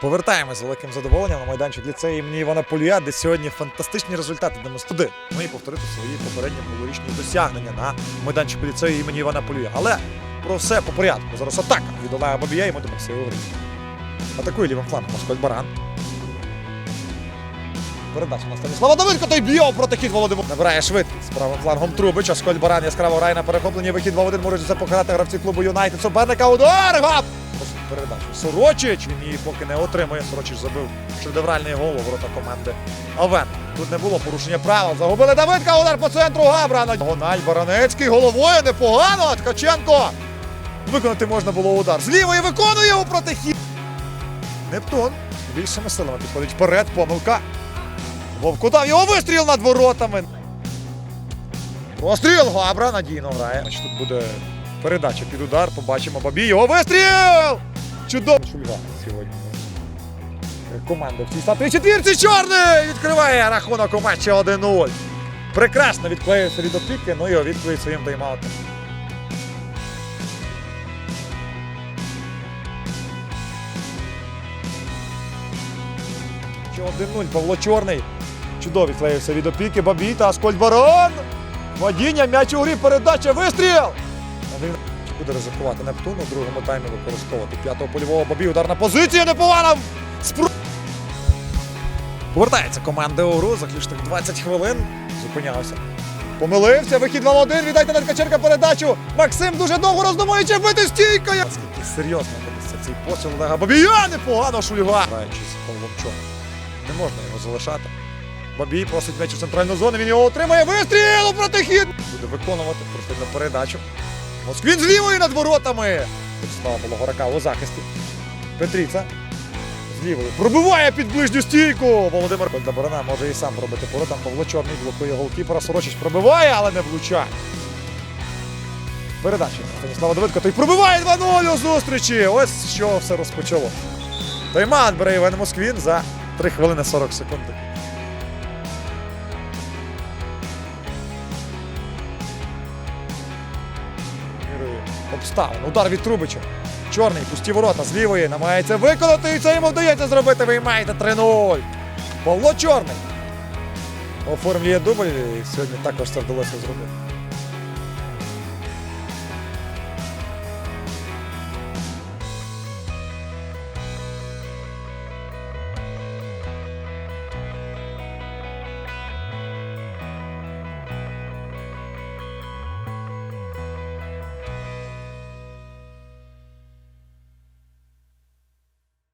Повертаємось з великим задоволенням на майданчик ліцею імені Івана Полія, де сьогодні фантастичні результати демонструють. Ми і повторити свої попередні минулорічні досягнення на майданчику ліцею імені Івана Полія. Але про все по порядку. Зараз атака від Олега Бабія і ми до Максима. Атакує лівим флангом Москаль Баран. Передача на Станіслава Давидко, той б'є у протихід Володимир. Набирає швидкість. Правим флангом Трубич, Асколь Баран яскраво грає на перехопленні. Вихід 2-1 можуть це покарати гравці клубу Юнайтед. Суперника удар! Гап! Передачу. Сорочич, він її поки не отримує. Сорочич забив шедевральний гол у ворота команди Овен. Тут не було порушення правил. Загубили Давидка, удар по центру Габра. Гональ Баранецький головою непогано. Ткаченко. Виконати можна було удар. З лівої виконує у протихід. Нептун більшими силами підходить вперед. Помилка. Вовку дав його вистріл над воротами. Простріл Габра надійно грає. Значить, тут буде передача під удар. Побачимо Бабій. Його вистріл! Чудово! Шульга сьогодні. Команда в цій статуї четвірці чорний! Відкриває рахунок у матчі 1-0. Прекрасно відклеївся від опіки, ну і відклеїть своїм тайм-аутом. Ще 1-0. Павло Чорний. Чудово відклеївся від опіки. Бабій та Аскольд Барон. Падіння, м'яч у грі, передача, вистріл! Чи буде ризикувати Нептун у другому таймі використовувати п'ятого польового бабі. Ударна позиція непогана. Спро... Повертається команда у гру. Заключних 20 хвилин. Зупинявся. Помилився. Вихід 2-1. Віддайте на Ткаченка передачу. Максим дуже довго роздумує, чи бити стійкою. Наскільки серйозно буде цей посіл Олега Бабія. Непогано шульга. Граючись з Не можна його залишати. Бабій просить м'яч у центральну зону, він його отримає. Вистріл у протихід! Буде виконувати прохідну передачу. Москвін з лівої над воротами. Слава Горака у захисті. Петріца. З лівої. Пробиває під ближню стійку. Володимир Добрана може і сам пробити воротам. Павло Чорний блокує голкіпера. Сорочич пробиває, але не влучає. Передача. Станіслава Давидко. Той пробиває 2-0 у зустрічі. Ось чого все розпочало. Тайман бере Іван Москвін за 3 хвилини 40 секунд. Обставин. Удар від Трубича. Чорний, пусті ворота з лівої, намагається виконати, і це йому вдається зробити. Ви маєте 3-0. Павло Чорний. Оформлює дубль, і сьогодні також це вдалося зробити.